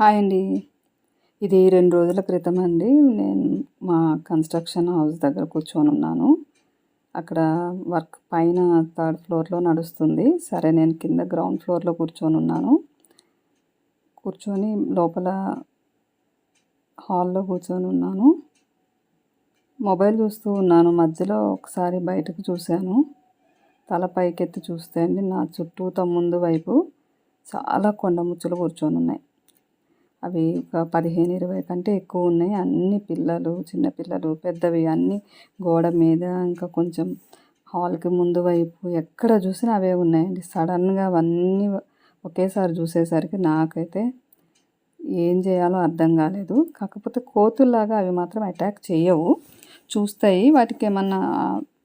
Hi అండి. ఇది రెండు రోజుల క్రితం అండి. నేను మా కన్స్ట్రక్షన్ హౌస్ దగ్గర కూర్చొని ఉన్నాను. అక్కడ వర్క్ పైన థర్డ్ ఫ్లోర్లో నడుస్తుంది. సరే నేను కింద గ్రౌండ్ ఫ్లోర్లో కూర్చొని ఉన్నాను. కూర్చొని లోపల హాల్లో కూర్చొని ఉన్నాను. మొబైల్ చూస్తూ ఉన్నాను. మధ్యలో ఒకసారి బయటకు చూశాను. తల పైకెత్తి చూస్తే అండి నా చుట్టూ ముందు వైపు చాలా కొండ ముచ్చులు కూర్చొని ఉన్నాయి. అవి ఒక పదిహేను ఇరవై కంటే ఎక్కువ ఉన్నాయి. అన్ని పిల్లలు చిన్నపిల్లలు పెద్దవి అన్నీ గోడ మీద ఇంకా కొంచెం హాల్కి ముందు వైపు ఎక్కడ చూసినా అవే ఉన్నాయండి. సడన్గా అవన్నీ ఒకేసారి చూసేసరికి నాకైతే ఏం చేయాలో అర్థం కాలేదు. కాకపోతే కోతుల్లాగా అవి మాత్రం అటాక్ చేయవు. చూస్తాయి. వాటికి ఏమన్నా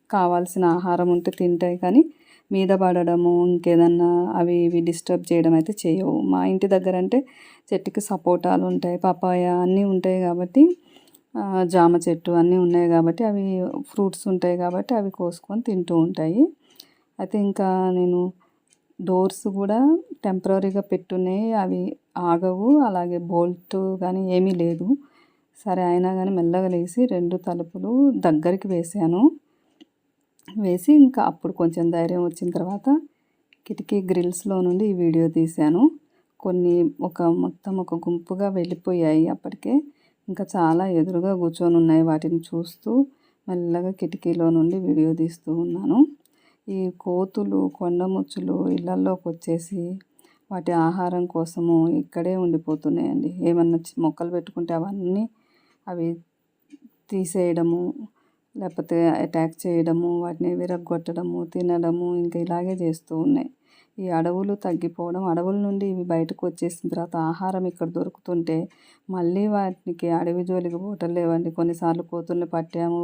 కావాల్సిన ఆహారం ఉంటే తింటాయి కానీ మీద పడడము ఇంకేదన్నా అవి ఇవి డిస్టర్బ్ చేయడం అయితే చేయవు. మా ఇంటి దగ్గర అంటే చెట్టుకి సపోటాలు ఉంటాయి పపాయ అన్నీ ఉంటాయి కాబట్టి జామ చెట్టు అన్నీ ఉన్నాయి కాబట్టి అవి ఫ్రూట్స్ ఉంటాయి కాబట్టి అవి కోసుకొని తింటూ ఉంటాయి. అయితే ఇంకా నేను డోర్స్ కూడా టెంపరీగా పెట్టున్నాయి అవి ఆగవు అలాగే బోల్ట్ కానీ ఏమీ లేదు. సరే అయినా కానీ మెల్లగా లేసి రెండు తలుపులు దగ్గరికి వేసాను. వేసి ఇంకా అప్పుడు కొంచెం ధైర్యం వచ్చిన తర్వాత కిటికీ గ్రిల్స్లో నుండి ఈ వీడియో తీశాను. కొన్ని ఒక మొత్తం ఒక గుంపుగా వెళ్ళిపోయాయి అప్పటికే. ఇంకా చాలా ఎదురుగా కూర్చొని ఉన్నాయి వాటిని చూస్తూ మెల్లగా కిటికీలో నుండి వీడియో తీస్తూ ఉన్నాను. ఈ కోతులు కొండముచ్చులు ఇళ్ళలోకి వచ్చేసి వాటి ఆహారం కోసము ఇక్కడే ఉండిపోతున్నాయండి. ఏమన్నా మొక్కలు పెట్టుకుంటే అవన్నీ అవి తీసేయడము లేకపోతే అటాక్ చేయడము వాటిని విరగ్గొట్టడము తినడము ఇంకా ఇలాగే చేస్తూ ఉన్నాయి. ఈ అడవులు తగ్గిపోవడం అడవుల నుండి ఇవి బయటకు వచ్చేసిన తర్వాత ఆహారం ఇక్కడ దొరుకుతుంటే మళ్ళీ వాటికి అడవి జోలికి పోవటం లేవండి. కొన్నిసార్లు కోతుల్ని పట్టాము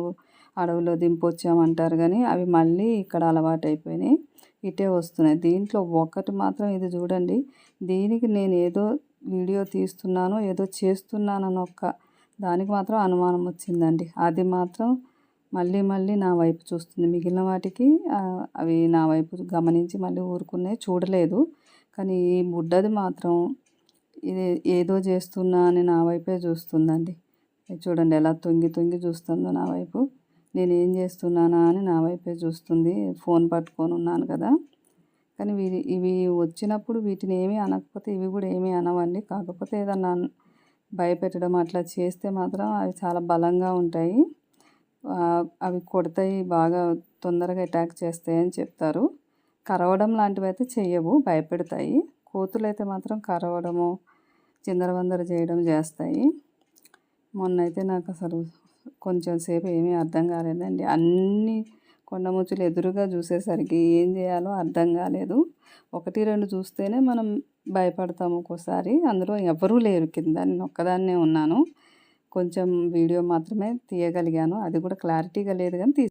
అడవిలో దింపొచ్చాము అంటారు కానీ అవి మళ్ళీ ఇక్కడ అలవాటైపోయినాయి. ఇటే వస్తున్నాయి. దీంట్లో ఒకటి మాత్రం ఇది చూడండి. దీనికి నేను ఏదో వీడియో తీస్తున్నానో ఏదో చేస్తున్నానని ఒక్క దానికి మాత్రం అనుమానం వచ్చిందండి. అది మాత్రం మళ్ళీ మళ్ళీ నా వైపు చూస్తుంది. మిగిలిన వాటికి అవి నా వైపు గమనించి మళ్ళీ ఊరుకున్నాయి చూడలేదు. కానీ ఈ బుడ్డది మాత్రం ఇది ఏదో చేస్తున్నా అని నా వైపే చూస్తుందండి. చూడండి ఎలా తొంగి తొంగి చూస్తుందో నా వైపు. నేను ఏం చేస్తున్నానా అని నా వైపే చూస్తుంది. ఫోన్ పట్టుకొని ఉన్నాను కదా. కానీ వీరి ఇవి వచ్చినప్పుడు వీటిని ఏమీ అనకపోతే ఇవి కూడా ఏమీ అనవండి. కాకపోతే ఏదన్నా భయపెట్టడం అట్లా చేస్తే మాత్రం అవి చాలా బలంగా ఉంటాయి. అవి కొడతాయి బాగా తొందరగా అటాక్ చేస్తాయి అని చెప్తారు. కరవడం లాంటివి అయితే చెయ్యవు భయపెడతాయి. కోతులు అయితే మాత్రం కరవడము చిందరవందర చేయడం చేస్తాయి. మొన్న అయితే నాకు అసలు కొంచెం సేపు ఏమీ అర్థం కాలేదండి. అన్ని కొండముచ్చులు ఎదురుగా చూసేసరికి ఏం చేయాలో అర్థం కాలేదు. ఒకటి రెండు చూస్తేనే మనం భయపడతాము ఒక్కోసారి. అందులో ఎవరూ లేరు కింద నేను ఒక్కదాన్నే ఉన్నాను. కొంచెం వీడియో మాత్రమే తీయగలిగాను. అది కూడా క్లారిటీగా లేదు కానీ తీ